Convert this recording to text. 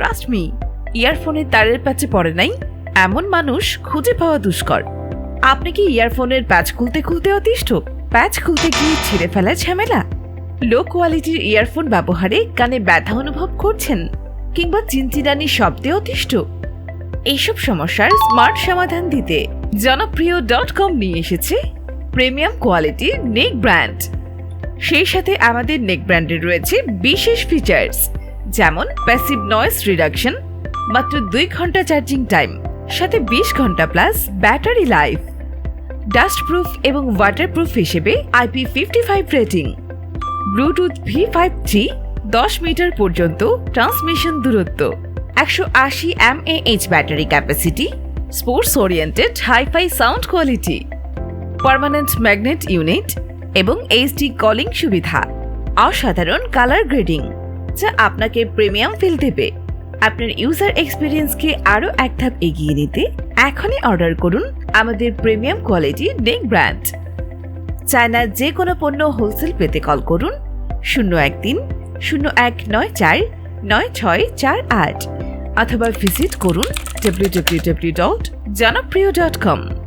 Trust me ইয়ারফোনের তারের প্যাচে পড়ে নাই। এমন মানুষ খুঁজে পাওয়া দুষ্কর। আপনি কি ইয়ারফোনের প্যাচ খুলতে খুলতে অতিষ্ঠ? প্যাচ খুলতে গিয়ে ছিঁড়ে ফেলা ঝামেলা? লো কোয়ালিটির ইয়ারফোন ব্যবহারে কানে ব্যথা অনুভব করছেন কিংবা চিনচিনানি শব্দে অতিষ্ঠ? এইসব সমস্যার স্মার্ট সমাধান দিতে জনপ্রিয় ডট কম নিয়ে এসেছে প্রিমিয়াম কোয়ালিটির নেক ব্র্যান্ড সেই সাথে আমাদের নেক ব্র্যান্ডের রয়েছে বিশেষ ফিচার্স যেমন প্যাসিভ নয়েজ রিডাকশন মাত্র দুই ঘণ্টা চার্জিং টাইম সাথে বিশ ঘণ্টা plus battery life dust proof এবং ওয়াটারপ্রুফ হিসেবে IP fifty five rating bluetooth V five G দশ মিটার পর্যন্ত ট্রান্সমিশন দূরত্ব, একশো আশি M H battery capacity sports oriented hifi sound quality permanent magnet unit এবং এইচডি কলিং সুবিধা, অসাধারণ কালার গ্রেডিং যা আপনাকে প্রিমিয়াম ফিল দেবে। আপনার ইউজার এক্সপিরিয়েন্সকে আরও এক ধাপ এগিয়ে নিতে এখনই অর্ডার করুন আমাদের প্রিমিয়াম কোয়ালিটি নেক ব্র্যান্ড চায়নার যে কোনো পণ্য হোলসেল পেতে কল করুন শূন্য এক তিন, শূন্য এক নয় চার, নয় ছয় চার আট, অথবা ভিজিট করুন ডাব্লিউ ডাব্লিউ ডাব্লিউ ডট জনপ্রিয় ডট কম